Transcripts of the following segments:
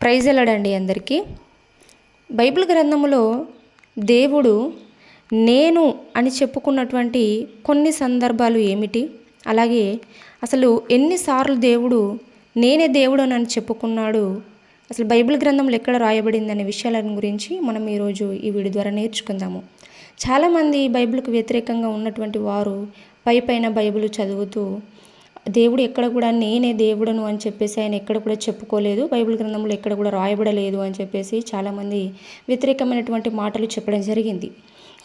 Praise వెళ్ళడండి అందరికీ. Bible గ్రంథములో దేవుడు నేను అని చెప్పుకున్నటువంటి కొన్ని సందర్భాలు ఏమిటి? అలాగే అసలు ఎన్నిసార్లు దేవుడు నేనే దేవుడు అని చెప్పుకున్నాడు? అసలు బైబిల్ గ్రంథంలో ఎక్కడ రాయబడింది అనే విషయాలను గురించి మనం ఈరోజు ఈ వీడియో ద్వారా నేర్చుకుందాము. చాలామంది బైబిల్కు వ్యతిరేకంగా ఉన్నటువంటి వారు పై పైన బైబిల్ చదువుతూ దేవుడు ఎక్కడ కూడా నేనే దేవుడను అని చెప్పేసి ఆయన ఎక్కడ కూడా చెప్పుకోలేదు. బైబిల్ గ్రంథంలో ఎక్కడ కూడా రాయబడలేదు అని చెప్పేసి చాలామంది వ్యతిరేకమైనటువంటి మాటలు చెప్పడం జరిగింది.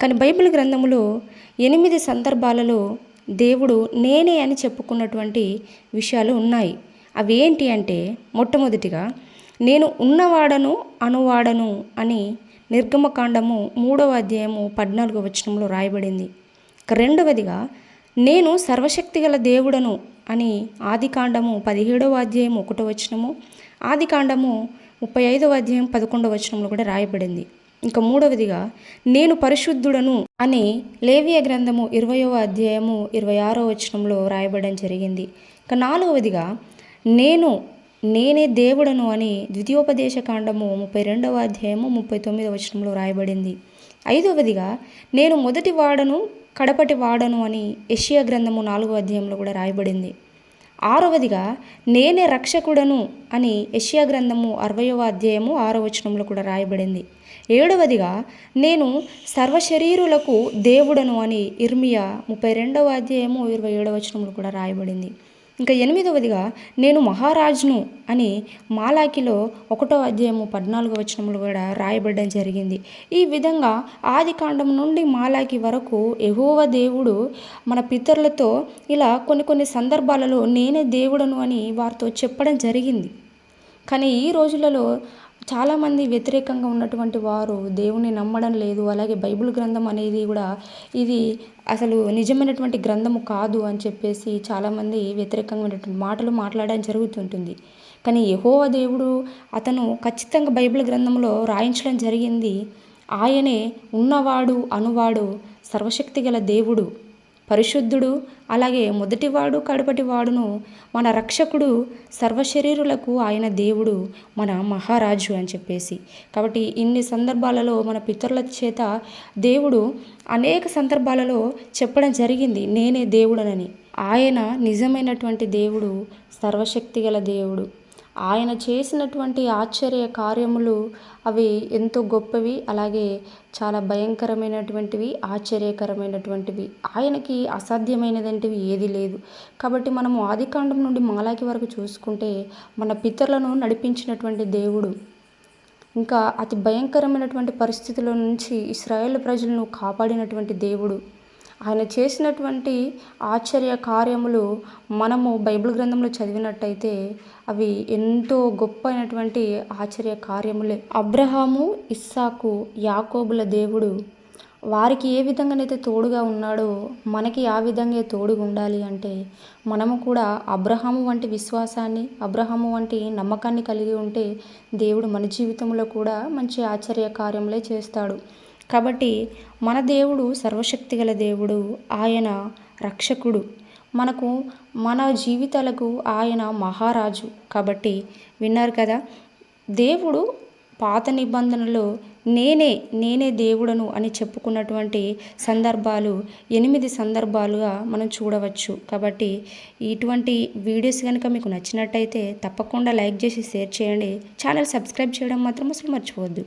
కానీ బైబిల్ గ్రంథంలో ఎనిమిది సందర్భాలలో దేవుడు నేనే అని చెప్పుకున్నటువంటి విషయాలు ఉన్నాయి. అవి ఏంటి అంటే మొట్టమొదటిగా నేను ఉన్నవాడను అనువాడను అని నిర్గమకాండము మూడవ అధ్యాయము పద్నాలుగో వచనంలో రాయబడింది. రెండవదిగా నేను సర్వశక్తి గల దేవుడను అని ఆదికాండము పదిహేడవ అధ్యాయం ఒకటో వచనము ఆదికాండము ముప్పై ఐదవ అధ్యాయం పదకొండవ వచనంలో కూడా రాయబడింది. ఇంకా మూడవదిగా నేను పరిశుద్ధుడను అని లేవియ గ్రంథము ఇరవయవ అధ్యాయము ఇరవై ఆరో వచనంలో రాయబడడం జరిగింది. ఇంకా నాలుగవదిగా నేను నేనే దేవుడను అని ద్వితీయోపదేశ కాండము ముప్పై రెండవ అధ్యాయము ముప్పై తొమ్మిదవ వచనంలో రాయబడింది. ఐదవదిగా నేను మొదటి వాడను కడపటి వాడను అని యషియా గ్రంథము నాలుగో అధ్యాయంలో కూడా రాయబడింది. ఆరవదిగా నేనే రక్షకుడను అని యషియా గ్రంథము అరవయవ అధ్యాయము ఆరో వచనంలో కూడా రాయబడింది. ఏడవదిగా నేను సర్వశరీరులకు దేవుడను అని ఇర్మియా ముప్పై రెండవ అధ్యాయము ఇరవై ఏడవ వచనంలో కూడా రాయబడింది. ఇంకా ఎనిమిదవదిగా నేను మహారాజును అని మాలాకిలో ఒకటో అధ్యాయము పద్నాలుగో వచనంలో కూడా రాయబడడం జరిగింది. ఈ విధంగా ఆది కాండం నుండి మాలాకి వరకు ఎహోవ దేవుడు మన పితరులతో ఇలా కొన్ని కొన్ని సందర్భాలలో నేనే దేవుడను అని వారితో చెప్పడం జరిగింది. కానీ ఈ రోజులలో చాలామంది వ్యతిరేకంగా ఉన్నటువంటి వారు దేవుని నమ్మడం లేదు అలాగే బైబిల్ గ్రంథం అనేది కూడా ఇది అసలు నిజమైనటువంటి గ్రంథము కాదు అని చెప్పేసి చాలామంది వ్యతిరేకమైనటువంటి మాటలు మాట్లాడడం జరుగుతుంటుంది. కానీ యహోవ దేవుడు అతను ఖచ్చితంగా బైబిల్ గ్రంథంలో రాయించడం జరిగింది. ఆయనే ఉన్నవాడు అనువాడు సర్వశక్తి గల దేవుడు. పరిశుద్ధుడు అలాగే మొదటివాడు కడపటివాడును మన రక్షకుడు సర్వశరీరులకు ఆయన దేవుడు మన మహారాజు అని చెప్పేసి. కాబట్టి ఇన్ని సందర్భాలలో మన పితరుల చేత దేవుడు అనేక సందర్భాలలో చెప్పడం జరిగింది నేనే దేవుడనని. ఆయన నిజమైనటువంటి దేవుడు సర్వశక్తి గల దేవుడు. ఆయన చేసినటువంటి ఆశ్చర్య కార్యములు అవి ఎంతో గొప్పవి అలాగే చాలా భయంకరమైనటువంటివి ఆశ్చర్యకరమైనటువంటివి. ఆయనకి అసాధ్యమైనదంటివి ఏది లేదు. కాబట్టి మనము ఆదికాండం నుండి మాలాకి వరకు చూసుకుంటే మన పితరులను నడిపించినటువంటి దేవుడు ఇంకా అతి భయంకరమైనటువంటి పరిస్థితుల నుంచి ఇస్రాయేల్ ప్రజలను కాపాడినటువంటి దేవుడు ఆయన చేసినటువంటి ఆశ్చర్య కార్యములు మనము బైబిల్ గ్రంథంలో చదివినట్టయితే అవి ఎంతో గొప్ప అయినటువంటి ఆశ్చర్య కార్యములే. అబ్రహాము ఇస్సాకు యాకోబుల దేవుడు వారికి ఏ విధంగానైతే తోడుగా ఉన్నాడో మనకి ఆ విధంగా తోడుగా ఉండాలి అంటే మనము కూడా అబ్రహాము వంటి విశ్వాసాన్ని అబ్రహాము వంటి నమ్మకాన్ని కలిగి ఉంటే దేవుడు మన జీవితంలో కూడా మంచి ఆశ్చర్య కార్యములే చేస్తాడు. కాబట్టి మన దేవుడు సర్వశక్తి గల దేవుడు ఆయన రక్షకుడు. మనకు మన జీవితాలకు ఆయన మహారాజు. కాబట్టి విన్నారు కదా దేవుడు పాత నిబంధనలో నేనే నేనే దేవుడను అని చెప్పుకున్నటువంటి సందర్భాలు ఎనిమిది సందర్భాలుగా మనం చూడవచ్చు. కాబట్టి ఇటువంటి వీడియోస్ కనుక మీకు నచ్చినట్టయితే తప్పకుండా లైక్ చేసి షేర్ చేయండి. ఛానల్ సబ్స్క్రైబ్ చేయడం మాత్రం అసలు మర్చిపోవద్దు.